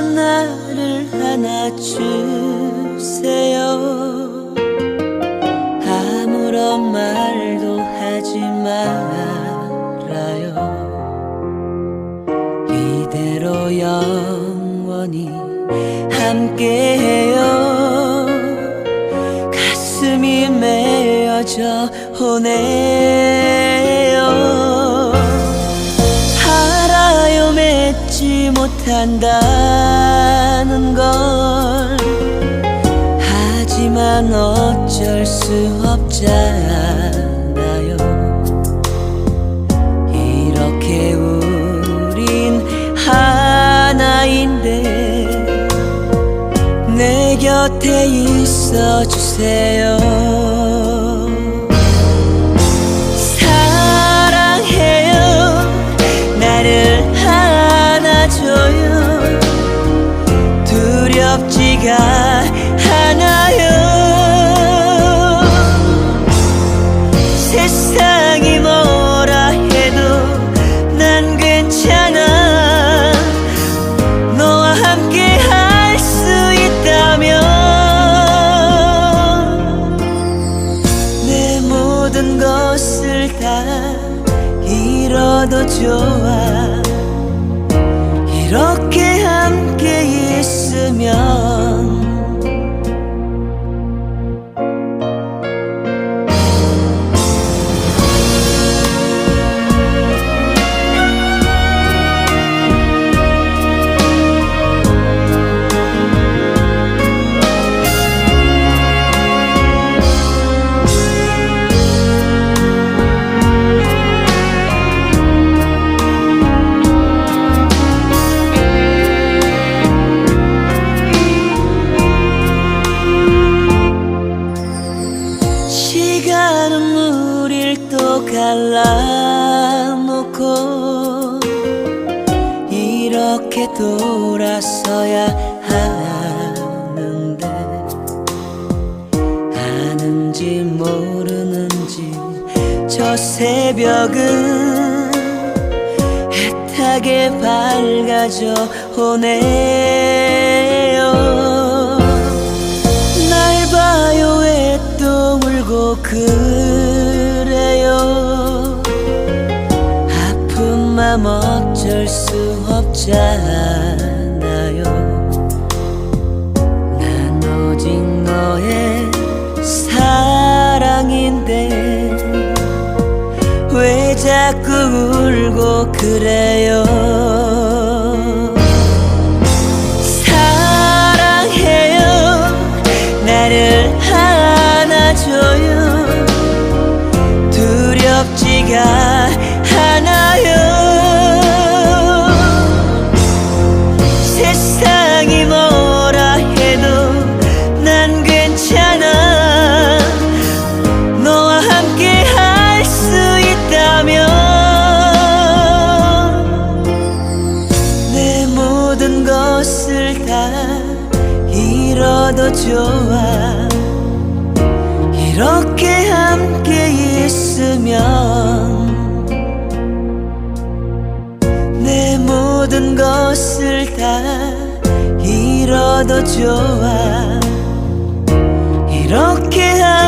나를 안아주세요. 아무런 말도 하지 말아요. 이대로 영원히 함께해요. 가슴이 메어져 오네 못한다는 걸. 하지만 어쩔 수 없잖아요. 이렇게 우린 하나인데 내 곁에 있어 주세요 모든 것을 다 잃어도 좋아. 이렇게 함께 있으 시간은 우릴 또 갈라놓고 이렇게 돌아서야 하는데 아는지 모르는지 저 새벽은 애타게 밝아져 오네요 그래요. 아픈 맘 어쩔 수 없잖아요. 난 오직 너의 사랑인데 왜 자꾸 울고 그래요 두렵지가 않아요? 세상이 뭐라 해도 난 괜찮아. 너와 함께 할 수 있다면 내 모든 것을 다 잃어도 좋아. 이렇게 함께 있으면 내 모든 것을 다 잃어도 좋아. 이렇게 하